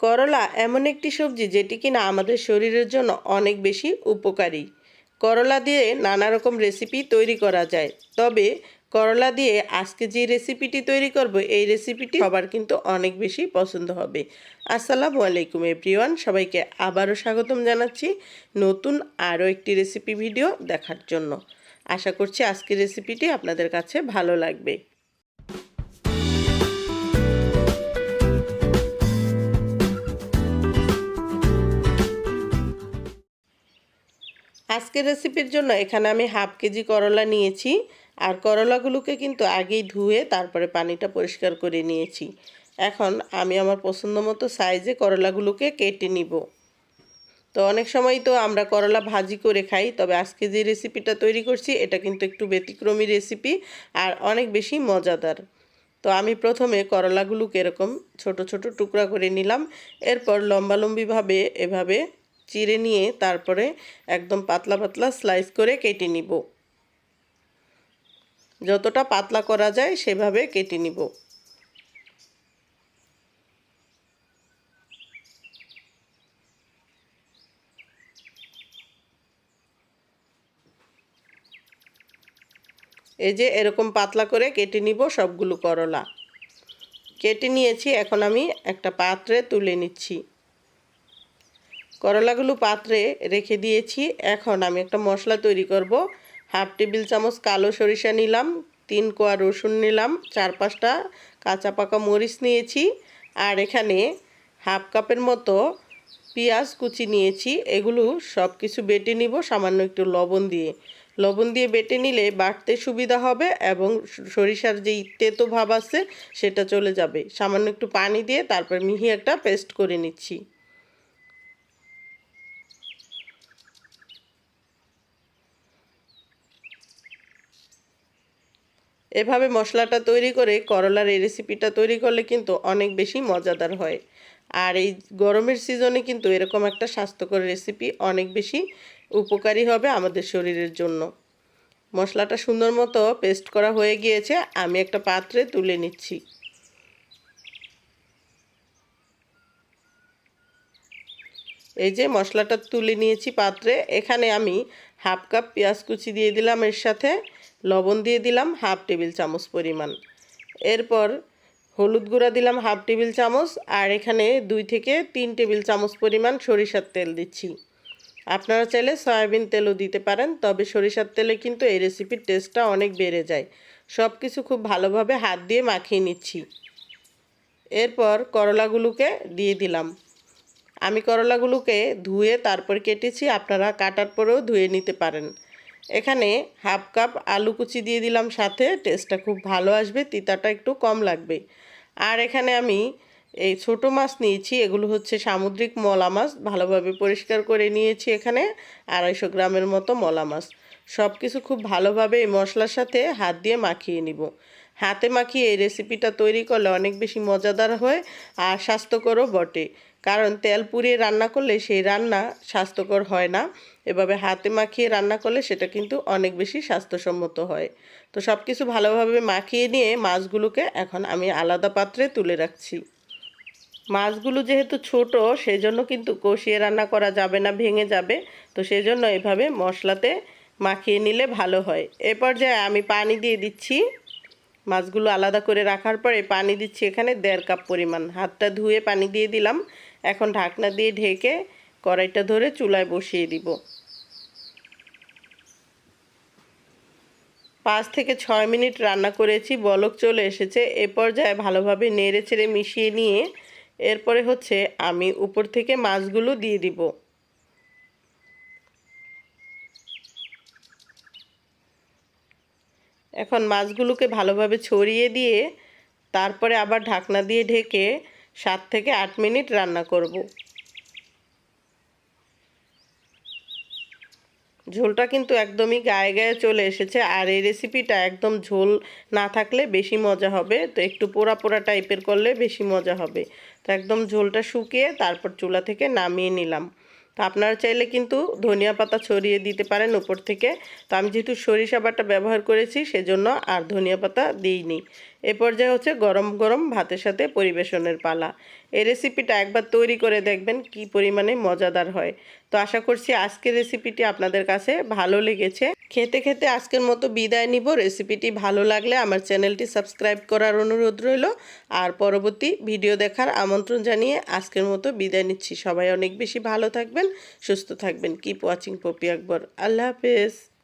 করলা এমন একটি সবজি যেটি কিনা আমাদের শরীরের জন্য অনেক বেশি উপকারী। করলা দিয়ে নানা রকম রেসিপি তৈরি করা যায়। তবে করলা দিয়ে আজকে যে রেসিপিটি তৈরি করব, এই রেসিপিটি সবার কিন্তু অনেক বেশি পছন্দ হবে। আসসালামু আলাইকুম এভরিওয়ান, সবাইকে আবারও স্বাগতম জানাচ্ছি নতুন আরও একটি রেসিপি ভিডিও দেখার জন্য। আশা করছি আজকের রেসিপিটি আপনাদের কাছে ভালো লাগবে। আজকের রেসিপির জন্য এখানে আমি হাফ কেজি করলা নিয়েছি। আর করলাগুলোকে কিন্তু আগেই ধুয়ে তারপরে পানিটা পরিষ্কার করে নিয়েছি। এখন আমি আমার পছন্দ মতো সাইজে করলাগুলোকে কেটে নিব। তো অনেক সময় তো আমরা করলা ভাজি করে খাই, তবে আজকে যে রেসিপিটা তৈরি করছি, এটা কিন্তু একটু ব্যতিক্রমী রেসিপি আর অনেক বেশি মজাদার। তো আমি প্রথমে করলাগুলোকে এরকম ছোট ছোট টুকরা করে নিলাম। এরপর লম্বালম্বিভাবে এভাবে চিড়ে নিয়ে তারপরে একদম পাতলা পাতলা স্লাইস করে কেটে নিব। যতটা পাতলা করা যায় সেভাবে কেটে নিব। এই যে এরকম পাতলা করে কেটে নিব সবগুলো করলা। কেটে নিয়েছি, এখন আমি একটা পাত্রে তুলে নিচ্ছি। করলাগুলো পাত্রে রেখে দিয়েছি। এখন আমি একটা মশলা তৈরি করব। হাফ টেবিল চামচ কালো সরিষা নিলাম, তিন কোয়া রসুন নিলাম, চার পাঁচটা কাঁচা পাকা মরিচ নিয়েছি আর এখানে হাফ কাপের মতো পেঁয়াজ কুচি নিয়েছি। এগুলো সব কিছু বেটে নিব সামান্য একটু লবণ দিয়ে। লবণ দিয়ে বেটে নিলে বাটতে সুবিধা হবে এবং সরিষার যেই তেতো ভাব আছে সেটা চলে যাবে। সামান্য একটু পানি দিয়ে তারপর মিহি একটা পেস্ট করে নিচ্ছি। এভাবে মশলাটা তৈরি করে করলার এই রেসিপিটা তৈরি করলে কিন্তু অনেক বেশি মজাদার হয়। আর এই গরমের সিজনে কিন্তু এরকম একটা স্বাস্থ্যকর রেসিপি অনেক বেশি উপকারী হবে আমাদের শরীরের জন্য। মশলাটা সুন্দর মতো পেস্ট করা হয়ে গিয়েছে, আমি একটা পাত্রে তুলে নিচ্ছি। এই যে মশলাটা তুলে নিয়েছি পাত্রে, এখানে আমি হাফ কাপ পেঁয়াজ কুচি দিয়ে দিলাম এর সাথে, লবণ দিয়ে দিলাম হাফ টেবিল চামচ পরিমাণ। এরপর হলুদ গুঁড়া দিলাম হাফ টেবিল চামচ, আর এখানে দুই থেকে তিন টেবিল চামচ পরিমাণ সরিষার তেল দিচ্ছি। আপনারা চাইলে সয়াবিন তেলও দিতে পারেন, তবে সরিষার তেলে কিন্তু এই রেসিপির টেস্টটা অনেক বেড়ে যায়। সব কিছু খুব ভালোভাবে হাত দিয়ে মাখিয়ে নিচ্ছি। এরপর করলাগুলোকে দিয়ে দিলাম। আমি করলাগুলোকে ধুয়ে তারপর কেটেছি, আপনারা কাটার পরেও ধুয়ে নিতে পারেন। এখানে হাফ কাপ আলু কুচি দিয়ে দিলাম সাথে, টেস্টটা খুব ভালো আসবে, তিতাটা একটু কম লাগবে। আর এখানে আমি এই ছোট মাছ নিয়েছি, এগুলো হচ্ছে সামুদ্রিক মলা মাছ, ভালোভাবে পরিষ্কার করে নিয়েছি এখানে, আড়াইশো গ্রামের মতো মলা মাছ। সব কিছু খুব ভালোভাবে এই মশলার সাথে হাত দিয়ে মাখিয়ে নিব। হাতে মাখিয়ে এই রেসিপিটা তৈরি করলে অনেক বেশি মজাদার হয় আর স্বাস্থ্যকরও বটে। কারণ তেল পুড়িয়ে রান্না করলে সেই রান্না স্বাস্থ্যকর হয় না। এভাবে হাতে মাখিয়ে রান্না করলে সেটা কিন্তু অনেক বেশি স্বাস্থ্যসম্মত হয়। তো সব কিছু ভালোভাবে মাখিয়ে নিয়ে মাছগুলোকে এখন আমি আলাদা পাত্রে তুলে রাখছি। মাছগুলো যেহেতু ছোট, সেজন্য কিন্তু কষিয়ে রান্না করা যাবে না, ভেঙে যাবে। তো সেজন্য এভাবে মশলাতে মাখিয়ে নিলে ভালো হয়। এ পর্যায়ে আমি পানি দিয়ে দিচ্ছি। মাছগুলো আলাদা করে রাখার পরে পানি দিচ্ছি এখানে দেড় কাপ পরিমাণ। হাতটা ধুয়ে পানি দিয়ে দিলাম। এখন ঢাকনা দিয়ে ঢেকে কড়াইটা ধরে চুলায় বসিয়ে দিব। পাঁচ থেকে ছয় মিনিট রান্না করেছি, বলক চলে এসেছে। এ পর্যায়ে ভালোভাবে নেড়ে ছেড়ে মিশিয়ে নিয়ে এরপরে হচ্ছে আমি উপর থেকে মাছগুলো দিয়ে দিব। এখন মাছগুলোকে ভালোভাবে ছড়িয়ে দিয়ে তারপরে আবার ঢাকনা দিয়ে ঢেকে সাত থেকে আট মিনিট রান্না করব। ঝোলটা কিন্তু একদমই গায়ে গায়ে চলে এসেছে আর এই রেসিপিটা একদম ঝোল না থাকলে বেশি মজা হবে। তো একটু পোড়া পোড়া টাইপের করলে বেশি মজা হবে। তো একদম ঝোলটা শুকিয়ে তারপর চুলা থেকে নামিয়ে নিলাম। তো আপনারা চাইলে কিন্তু ধনিয়া পাতা ছড়িয়ে দিতে পারেন উপর থেকে। তো আমি যেহেতু সরিষা বাটা ব্যবহার করেছি, সেজন্য আর ধনিয়া পাতা দিইনি। এ পর্যায়ে হচ্ছে গরম গরম ভাতের সাথে পরিবেশনের পালা। এই রেসিপিটা একবার তৈরি করে দেখবেন কি পরিমাণে মজাদার হয়। তো আশা করছি আজকের রেসিপিটি আপনাদের কাছে ভালো লেগেছে। খেতে খেতে আজকের মতো বিদায় নিব। রেসিপিটি ভালো লাগলে আমার চ্যানেলটি সাবস্ক্রাইব করার অনুরোধ রইল। আর পরবর্তী ভিডিও দেখার আমন্ত্রণ জানিয়ে আজকের মতো বিদায় নিচ্ছি। সবাই অনেক বেশি ভালো থাকবেন, সুস্থ থাকবেন। কিপ ওয়াচিং পপি আকবর আল্লাহ হাফেজ।